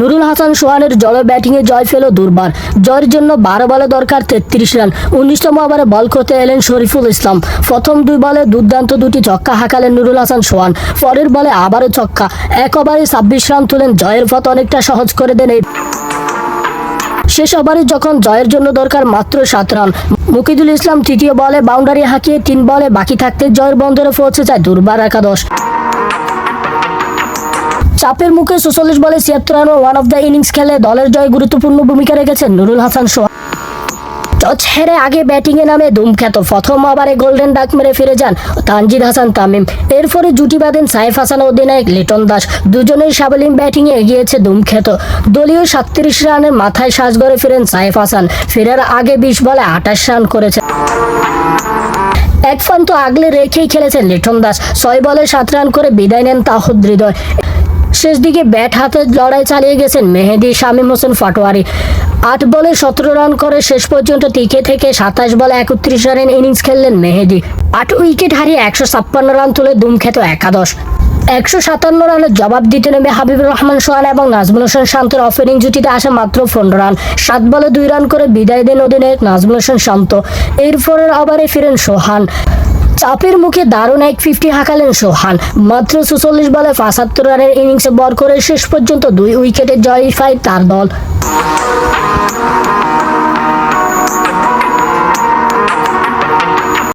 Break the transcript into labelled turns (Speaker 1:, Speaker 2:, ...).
Speaker 1: নুরুল হাসান সোহানের জল ব্যাটিংয়ে জয় পেল দুর্বার। জয়ের জন্য বারো বলে দরকার তেত্রিশ রান। উনিশতম ওভারে বল করতে এলেন শরীফুল ইসলাম। প্রথম দুই বলে দুর্দান্ত দুটি ছক্কা হাঁকালেন নুরুল হাসান সোহান। পরের বলে আবারও ছক্কা। এক ওভারে ছাব্বিশ রান তুলেন। জয়ের পথ অনেকটা সহজ করে দেন এই শেষ ওভারে যখন জয়ের জন্য দরকার মাত্র সাত রান, মুকিদুল ইসলাম তৃতীয় বলে বাউন্ডারি হাঁকিয়ে তিন বলে বাকি থাকতে জয়ের বন্দরে পৌঁছে যায় দুর্বার একাদশ। চাপের মুখে সুচল্লিশ বলে ছিয়াত্তর run one of the innings খেলে দলের জয়ে গুরুত্বপূর্ণ ভূমিকা রেখেছেন নুরুল হাসান সোহান টচ হেরে আগে ব্যাটিংয়ে নামে ধুমখ্যাত প্রথম ওভারে গোল্ডেন ডাক মেরে ফিরে যান তানজিদ হাসান তামিম। এরপরে জুটি বাঁধেন সাইফ হাসান অধিনায়ক লিটন দাস। দুজনের সাবলীন ব্যাটিংয়ে এগিয়েছে ধুমখ্যাত দলীয় সাতত্রিশ রানের মাথায় সাজগড়ে ফিরেন সাইফ হাসান। ফেরার আগে বিশ বলে আঠাশ রান করেছে এক ফান্ত আগলে রেখেই খেলেছেন লিটন দাস। ছয় বলে সাত রান করে বিদায় নেন তাহুদ হৃদয়। শেষ দিকে ব্যাট হাতে লড়াই চালিয়ে গেছেন মেহেদি, শামীম হোসেন, ফাটোয়ারি। আট বলে সতেরো রান করে শেষ পর্যন্ত টিকে থেকে সাতাশ বলে একত্রিশ রানের ইনিংস খেললেন মেহেদি। আট উইকেট হারিয়ে একশো ছাপ্পান্ন রান তুলে দুমখ্যাত একাদশ। একশো সাতান্ন রানের জবাব দিতে নেমে হাবিবুর রহমান সোহান এবং নাজমুল হোসেন শান্তর অফেনিং জুটিতে আসে মাত্র পনেরো রান। সাত বলে দুই রান করে বিদায় দেন অধিনায়ক নাজমুল হোসেন শান্ত। এরপরের ওভারে ফিরেন সোহান। চাপের মুখে দারুণ এক ফিফটি হাঁকালেন সোহান। মাত্র সুচল্লিশ বলে পঁচাত্তর রানের ইনিংসে বর করে শেষ পর্যন্ত দুই উইকেটে জয় পায় তার দল।